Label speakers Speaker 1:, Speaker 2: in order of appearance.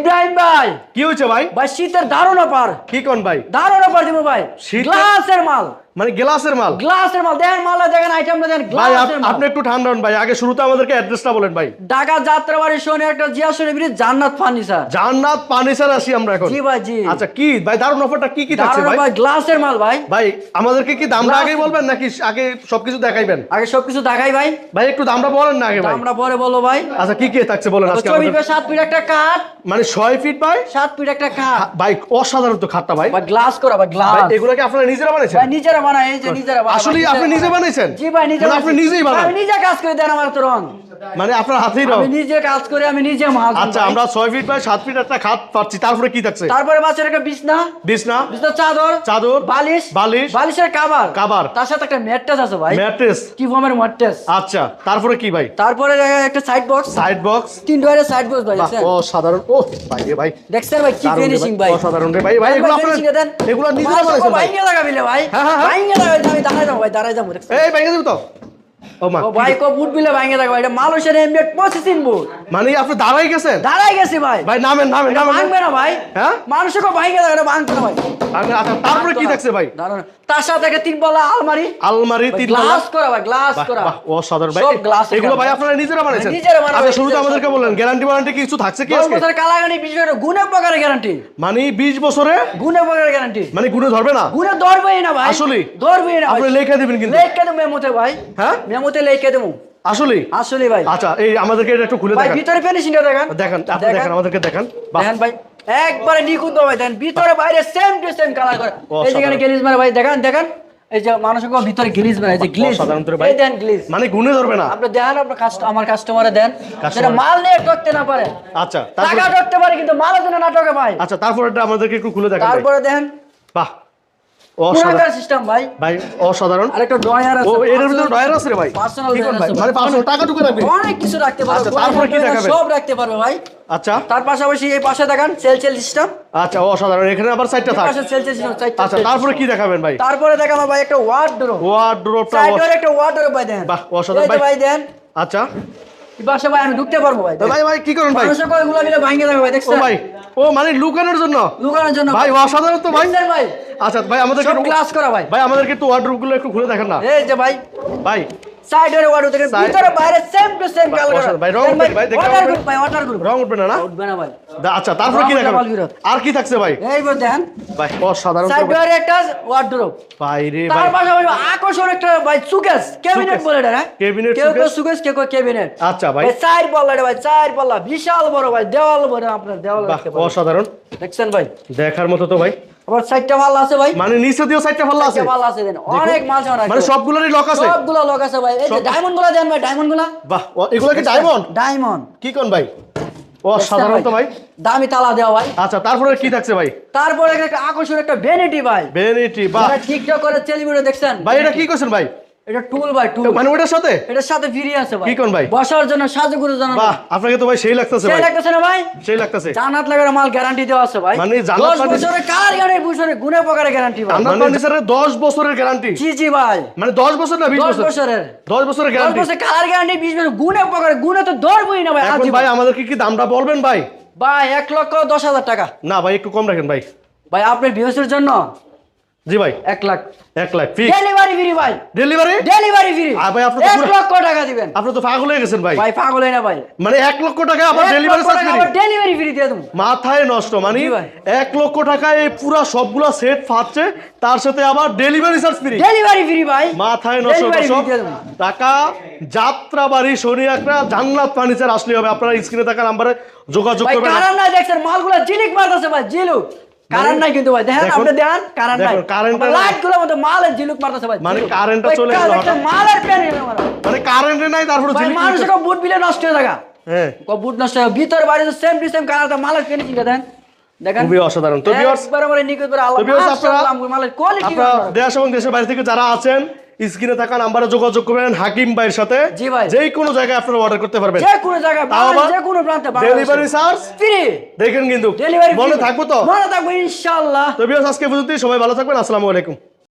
Speaker 1: ইব্রাহিম ভাই।
Speaker 2: কি হয়েছে ভাই?
Speaker 1: ভাই শীতের দারুণ অফার।
Speaker 2: কি কোন ভাই?
Speaker 1: দারুণ অফার দিব ভাই। গ্লাসের মাল।
Speaker 2: মানে গ্লাসের মাল?
Speaker 1: গ্লাসের মাল। দেখেন মাল দেখেন আইটেমটা দেখেন
Speaker 2: ভাই
Speaker 1: গ্লাসের মাল।
Speaker 2: আপনি একটু ঠান্ডা হন ভাই। আগে শুরুতে আমাদেরকে অ্যাড্রেসটা বলেন ভাই।
Speaker 1: ঢাকা যাত্রাবাড়ি শোনে একটা জিয়া শোনে বিরিজ জান্নাত ফার্নিচার।
Speaker 2: জান্নাত পানিসার আসি আমরা এখন।
Speaker 1: জি ভাই জি।
Speaker 2: আচ্ছা কি? ভাই দারুণ অফারটা কি কি থাকছে ভাই?
Speaker 1: ভাই গ্লাসের মাল ভাই।
Speaker 2: ভাই আমাদেরকে কি দামটা আগেই বলবেন নাকি আগে সবকিছু দেখাইবেন?
Speaker 1: আগে সবকিছু দেখাই ভাই।
Speaker 2: ভাই একটু দামটা বলেন না আগে ভাই।
Speaker 1: আমরা পরে বলো ভাই।
Speaker 2: আচ্ছা কি কি থাকছে বলেন আজকে
Speaker 1: চব্বিশ
Speaker 2: আমাদের?
Speaker 1: বাই সাত ফিট একটা কাঠ।
Speaker 2: মানে ছয় ফিট
Speaker 1: সাত ফিট একটা
Speaker 2: ভাই অসাধারণ তো খাটটা ভাই।
Speaker 1: ভাই গ্লাস করা ভাই গ্লাস
Speaker 2: এগুলো কি আপনারা নিজেরা বানাইছেন?
Speaker 1: ভাই নিজেরা বানাই এই যে নিজেরা বানায়
Speaker 2: আসলে আপনি নিজে বানাইছেন?
Speaker 1: জি ভাই নিজে
Speaker 2: মানে আপনি নিজেই বানান।
Speaker 1: আমি নিজে কাজ করে দেন আমার তো রং।
Speaker 2: মানে আপনার হাতেই
Speaker 1: আমি নিজে কাজ করে আমি নিজে দিই
Speaker 2: আচ্ছা আমরা ছয় ফিট বাই সাত ফিট একটা খাট পাচ্ছি। তারপরে কি থাকছে?
Speaker 1: তারপরে বাচ্চার একটা বিছনা।
Speaker 2: বিছনা।
Speaker 1: বিছনা চাদর।
Speaker 2: চাদর।
Speaker 1: বালিশ।
Speaker 2: বালিশ।
Speaker 1: বালিশের কাবার।
Speaker 2: কাভার।
Speaker 1: তার সাথে একটা ম্যাট্রেস আছে ভাই।
Speaker 2: ম্যাট্রেস।
Speaker 1: কি ফর্মের ম্যাট্রেস
Speaker 2: আচ্ছা তারপরে কি ভাই?
Speaker 1: তারপরে একটা সাইড বক্স
Speaker 2: সাইড বক্স
Speaker 1: তিন ডয়ারের সাইড বক্স ভাই
Speaker 2: ও সাধারণ ও ভাই রে ভাই।
Speaker 1: দেখছেন ভাই কি ফিনিশিং ভাই
Speaker 2: অসাধারণ রে ভাই। ভাই এগুলো আপনারা এগুলো নিজেরা বানাইছেন ভাই।
Speaker 1: ভাইঙ্গা লাগাবিলে ভাই।
Speaker 2: হ্যাঁ, হ্যাঁ, হ্যাঁ।
Speaker 1: ভাইঙ্গা লাগাবিলে আমি দাঁড়াই যাব ভাই দাঁড়াই যাব
Speaker 2: এই ভাই দিব তো।
Speaker 1: ভাই কো বুট বিলে ভাইঙ্গা লাগাবো এটা মালয়েশিয়ার এমবিএট পঁচিশ বুট।
Speaker 2: মানে আপনি দাঁড়াই গেছেন?
Speaker 1: দাঁড়াই গেছি ভাই।
Speaker 2: ভাই নামেন নামেন নামেন।
Speaker 1: ভাঙবে না ভাই।
Speaker 2: হ্যাঁ?
Speaker 1: মানুষকে ভাইঙ্গা লাগাবে ভাঙবে না ভাই।
Speaker 2: তারপরে কি থাকছে ভাই?
Speaker 1: তার সাথে তিন পাল্লা আলমারি।
Speaker 2: আলমারি তিন
Speaker 1: গ্লাস করা ভাই গ্লাস করা।
Speaker 2: অসাধারণ ভাই।
Speaker 1: সব
Speaker 2: এগুলো ভাই আপনারা নিজেরা বানাইছেন?
Speaker 1: নিজেরা বানানো
Speaker 2: আচ্ছা শুরুতে আমাদেরকে বললেন গ্যারান্টি ওয়ারেন্টি কিছু থাকছে কি আজকে?
Speaker 1: বছর কালাগানি গুণে গ্যারান্টি
Speaker 2: মানে 20 বছরে?
Speaker 1: গুণে গ্যারান্টি
Speaker 2: মানে গুণে ধরবে না?
Speaker 1: গুণে ধরবেই না ভাই।
Speaker 2: আসলেই?
Speaker 1: ধরবেই না
Speaker 2: আপনি লেখা দিবেন কিন্তু।
Speaker 1: লেখকে দেবো মেমোতে ভাই।
Speaker 2: হ্যাঁ?
Speaker 1: মেমোতে লেখকে দেবো।
Speaker 2: আসলে?
Speaker 1: আসলে ভাই।
Speaker 2: আচ্ছা এই আমাদেরকে এটা একটু খুলে
Speaker 1: ভাই
Speaker 2: দেখান।
Speaker 1: ভিতরে ফিনিশিংটা দেখেন।
Speaker 2: দেখান আপনি দেখেন। আমাদেরকে দেখান।
Speaker 1: দেখেন ভাই। একবারে নিখুঁত ভাই দেখেন ভিতরে বাইরে সেম টু সেম কালার করে। এই যেখানে। গ্লিজ মারে ভাই দেখেন দেখেন। এই যে মানুষের ভিতরে গ্লিজ মারে এই যে গ্লিজ
Speaker 2: অসাধারণ তো রে ভাই।
Speaker 1: দেন গ্লিজ
Speaker 2: মানে গুণে ধরবে না।
Speaker 1: আপনি দেন আপনার কাস্ট আমার কাস্টমারে দেন। যেটা মাল নিয়ে ঠকতে না পারে।
Speaker 2: আচ্ছা
Speaker 1: টাকা ঠকতে পারে কিন্তু মালের জন্য নাটকে ভাই।
Speaker 2: আচ্ছা তারপরে এটা আমাদেরকে একটু খুলে দেখান
Speaker 1: তারপরে দেন।
Speaker 2: বাহ। অসাধারণ।
Speaker 1: ভাই?
Speaker 2: ভাই অসাধারণ।
Speaker 1: আর একটা ড্রয়ার
Speaker 2: ও এর ভিতরে ডয়ার আছে রে ভাই।
Speaker 1: পার্সোনাল
Speaker 2: ভাই। মানে 500 টাকা টুকু রাখবে।
Speaker 1: অনেক কিছু রাখতে পারবে
Speaker 2: আচ্ছা, তারপরে কি দেখাবেন?
Speaker 1: সব রাখতে পারবে ভাই।
Speaker 2: আচ্ছা।
Speaker 1: তার পাশাপাশি এই পাশে দেখেন সেল সেল সিস্টেম
Speaker 2: আচ্ছা অসাধারণ। এখানে আবার সাইডটা থাক।
Speaker 1: পাশে সেল সেল সিস্টেম
Speaker 2: আচ্ছা তারপরে কি দেখাবেন ভাই?
Speaker 1: তারপরে দেখাবো ভাই একটা ওয়ার্ডরোব একটা ওয়ার্ডরোব ভাই দেন।
Speaker 2: বাহ, অসাধারণ। ভাই।
Speaker 1: ভাই দেন।
Speaker 2: আচ্ছা।
Speaker 1: ভাই আমি ঢুকতে পারব ভাই।
Speaker 2: ভাই ভাই কি করেন ভাই?
Speaker 1: মিলে ভাই
Speaker 2: ও
Speaker 1: দেখছেন
Speaker 2: ভাই ও মানে লুকানোর জন্য?
Speaker 1: লুকানোর জন্য
Speaker 2: ভাই অসাধারণ তো ভাই।
Speaker 1: ভাই?
Speaker 2: আচ্ছা ভাই একটু-
Speaker 1: গ্লাস করা ভাই।
Speaker 2: ভাই আমাদেরকে একটু গুলো একটু ঘুরে দেখেন না।
Speaker 1: এই যে ভাই।
Speaker 2: ভাই Side-
Speaker 1: ভিতরে বাইরে সেম টু সেম কালার
Speaker 2: ভাই, রং উঠবে, ভাই, দেখে
Speaker 1: ভাই
Speaker 2: রং উঠবে না না?
Speaker 1: উঠবে না ভাই।
Speaker 2: আচ্ছা তারপরে কি। আর কি থাকছে ভাই?
Speaker 1: এইবার দেখেন।
Speaker 2: ভাই অসাধারণ ভাই।
Speaker 1: একটা ওয়ার্ডরোব
Speaker 2: ভাই রে ভাই।
Speaker 1: তার পাশাপাশি আকর্ষণ একটা ভাই সুকেস ক্যাবিনেট বলে এটা
Speaker 2: Cabinet,
Speaker 1: কেউ কেউ সুকেস কেউ কেউ ক্যাবিনেট
Speaker 2: আচ্ছা ভাই।
Speaker 1: চার পাল্লা ভাই চার পাল্লা বিশাল বড় ভাই দেওয়াল বড় আপনার দেওয়াল
Speaker 2: অসাধারণ।
Speaker 1: দেখছেন ভাই?
Speaker 2: দেখার মতো তো ভাই।
Speaker 1: আবার সাইডটা মাল আছে ভাই।
Speaker 2: মানে নিচে দিও সাইডটা ভালো আছে?
Speaker 1: ভালো মাল আছে দেন অনেক মাল আছে
Speaker 2: মানে সবগুলোরই লক আছে?
Speaker 1: সবগুলো লক আছে ভাই। এই যে ডায়মন্ডগুলো দেন ভাই ডায়মন্ডগুলা।
Speaker 2: বাহ এগুলো কি ডায়মন্ড
Speaker 1: ডায়মন্ড
Speaker 2: কি কোন ভাই? অসাধারণ তো ভাই।
Speaker 1: দামি তালা দেওয়া ভাই।
Speaker 2: আচ্ছা তারপরে কি থাকছে ভাই?
Speaker 1: তারপরে একটা আকর্ষণ একটা ভ্যানিটি ভাই।
Speaker 2: ভ্যানিটি বাহ।
Speaker 1: ঠিকঠাক টিকটক করে সেলিব্রিটি দেখছেন।
Speaker 2: ভাই এটা কি করছেন ভাই?
Speaker 1: এটা টুল ভাই টুল
Speaker 2: মানে ওটার সাথে?
Speaker 1: এটার সাথে ফ্রি আছে ভাই।
Speaker 2: কি কোন ভাই?
Speaker 1: বসার জন্য সাজুগুরুর জন্য
Speaker 2: বাহ আপনাকে তো ভাই সেই লাগতেছে
Speaker 1: সেই লাগতেছে না ভাই?
Speaker 2: সেই লাগতেছে।
Speaker 1: জান্নাত লাগার মাল গ্যারান্টি দেওয়া আছে ভাই।
Speaker 2: মানে জান্নাত
Speaker 1: দশ বছরের কার গাড়ির বছরে গুণে প্রকারের গ্যারান্টি ভাই।
Speaker 2: জান্নাত ফার্নিচারের 10 বছরের গ্যারান্টি
Speaker 1: জি জি ভাই।
Speaker 2: মানে 10 বছর না 20
Speaker 1: দশ
Speaker 2: বছর?
Speaker 1: বছরের।
Speaker 2: 10 বছরের
Speaker 1: দশ
Speaker 2: গ্যারান্টি
Speaker 1: বছর কালার গ্যারান্টি বিশ বছর গুণে প্রকারে গুণে তো ধরবই না ভাই
Speaker 2: এখন ভাই আমাদেরকে কি দামটা বলবেন ভাই?
Speaker 1: ভাই এক লক্ষ দশ হাজার টাকা।
Speaker 2: না ভাই একটু কম রাখেন ভাই।
Speaker 1: ভাই আপনার ভিউসের জন্য
Speaker 2: জি ভাই।
Speaker 1: এক লাখ।
Speaker 2: এক লাখ ফিক্স
Speaker 1: ডেলিভারি ফ্রি ভাই।
Speaker 2: ডেলিভারি
Speaker 1: ডেলিভারি ফ্রি
Speaker 2: আর ভাই, আপনি
Speaker 1: এক লক্ষ টাকা দিবেন।
Speaker 2: আপনি তো পাগল হয়ে গেছেন ভাই।
Speaker 1: ভাই পাগল হয় না ভাই।
Speaker 2: মানে এক লক্ষ টাকা আবার delivery charge free
Speaker 1: delivery free দিয়ে দেবো।
Speaker 2: মাথায় নষ্ট মানে। এক লক্ষ টাকায় এই পুরা সবগুলা সেট ফাটছে তার সাথে আবার delivery charge free
Speaker 1: delivery free ভাই।
Speaker 2: মাথায় নষ্ট টাকা যাত্রাবাড়ি শনি একটা জান্নাত ফার্নিচার আসলে হবে। আপনারা স্ক্রিনে থাকা নাম্বারে যোগাযোগ করবেন।
Speaker 1: কারণ নাই দেখছেন? মালগুলো জিলিক মারতেছে ভাই জিলুক। কারণ নাই কিন্তু ভাই। দেখেন আপনি দেখেন কারেন্ট নাই। কারেন্ট লাইটগুলো মতো মালের ঝিলুক মারতেছে ভাই।
Speaker 2: মানে
Speaker 1: কারেন্ট
Speaker 2: কারেন্টটা চলে
Speaker 1: কা-
Speaker 2: গেল।
Speaker 1: মালের প্যান
Speaker 2: মানে কারেন্ট নাই তারপরে ঝিলুক
Speaker 1: মানুষ
Speaker 2: কো
Speaker 1: বুট বিলে নষ্ট হয়ে থাকা
Speaker 2: হ্যাঁ।
Speaker 1: বুট নষ্ট হয়ে ভিতর বাইরে সেম টু সেম কালার মালের চিন্তা দেন। দেখেন।
Speaker 2: খুবই অসাধারণ। তো ভিউয়ার্স
Speaker 1: একবারে করে আল্লাহ
Speaker 2: তো আপনারা-
Speaker 1: মালের কোয়ালিটি
Speaker 2: আপনারা দেশ এবং দেশের বাইরে থেকে যারা আছেন স্ক্রিনে থাকা নাম্বারে যোগাযোগ করবেন হাকিম ভাইয়ের সাথে।
Speaker 1: জি ভাই।
Speaker 2: যে কোনো জায়গায় আপনারা অর্ডার করতে পারবেন।
Speaker 1: যে কোনো জায়গায় যে কোনো প্রান্তে
Speaker 2: ডেলিভারি চার্জ
Speaker 1: ফ্রি
Speaker 2: দেখেন কিন্তু
Speaker 1: ডেলিভারি
Speaker 2: মনে থাকব তো?
Speaker 1: মনে থাকব ইনশাআল্লাহ।
Speaker 2: তো ভিউয়ার্স আজকে পর্যন্তই। সবাই ভালো থাকবেন। আসসালামু আলাইকুম।